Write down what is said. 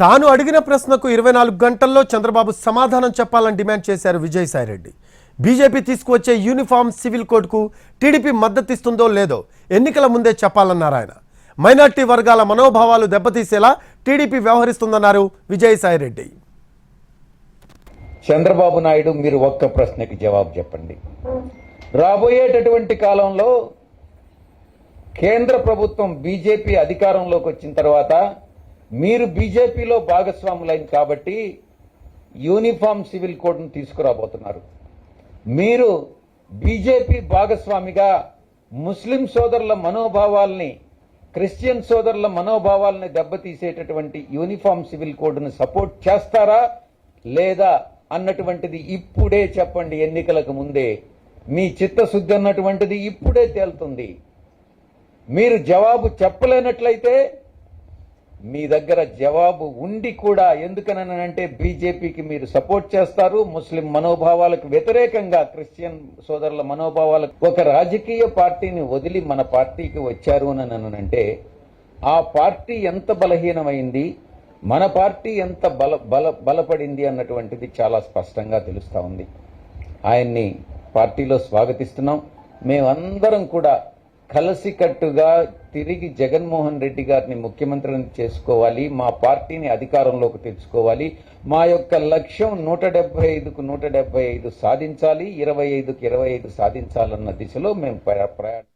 తాను అడిగిన ప్రశ్నకు ఇరవై నాలుగు గంటల్లో చంద్రబాబు సమాధానం చెప్పాలని డిమాండ్ చేశారు విజయసాయిరెడ్డి. బీజేపీ తీసుకువచ్చే యూనిఫామ్ సివిల్ కోడ్కు టీడీపీ మద్దతిస్తుందో లేదో ఎన్నికల ముందే చెప్పాలన్నారు ఆయన. మైనార్టీ వర్గాల మనోభావాలు దెబ్బతీసేలా టీడీపీ వ్యవహరిస్తుందన్నారు విజయసాయిరెడ్డి. చంద్రబాబు నాయుడు మీరు ఒక్క ప్రశ్నకి జవాబు చెప్పండి. రాబోయేటటువంటి కాలంలో కేంద్ర ప్రభుత్వం బీజేపీ అధికారంలోకి వచ్చిన తర్వాత మీరు బీజేపీలో భాగస్వాములైంది కాబట్టి యూనిఫామ్ సివిల్ కోడ్ను తీసుకురాబోతున్నారు. మీరు బీజేపీ భాగస్వామిగా ముస్లిం సోదరుల మనోభావాల్ని క్రిస్టియన్ సోదరుల మనోభావాల్ని దెబ్బతీసేటటువంటి యూనిఫామ్ సివిల్ కోడ్ను సపోర్ట్ చేస్తారా లేదా అన్నటువంటిది ఇప్పుడే చెప్పండి ఎన్నికలకు ముందే. మీ చిత్తశుద్ధి అన్నటువంటిది ఇప్పుడే తేలుతుంది. మీరు జవాబు చెప్పలేనట్లయితే మీ దగ్గర జవాబు ఉండి కూడా ఎందుకనంటే బీజేపీకి మీరు సపోర్ట్ చేస్తారు. ముస్లిం మనోభావాలకు వ్యతిరేకంగా క్రిస్టియన్ సోదరుల మనోభావాలకు ఒక రాజకీయ పార్టీని వదిలి మన పార్టీకి వచ్చారు అని అంటే ఆ పార్టీ ఎంత బలహీనమైంది మన పార్టీ ఎంత బల బల బలపడింది అన్నటువంటిది చాలా స్పష్టంగా తెలుస్తూ ఉంది. ఆయన్ని పార్టీలో స్వాగతిస్తున్నాం. మేమందరం కూడా కలసికట్టుగా తిరిగి జగన్మోహన్ రెడ్డి గారిని ముఖ్యమంత్రిని చేసుకోవాలి మా పార్టీని అధికారంలోకి తెచ్చుకోవాలి మా యొక్క లక్ష్యం నూట డెబ్బై ఐదుకు నూట డెబ్బై ఐదు సాధించాలి ఇరవై ఐదుకు ఇరవై ఐదు సాధించాలన్న దిశలో మేము ప్రయా- ప్రయాణం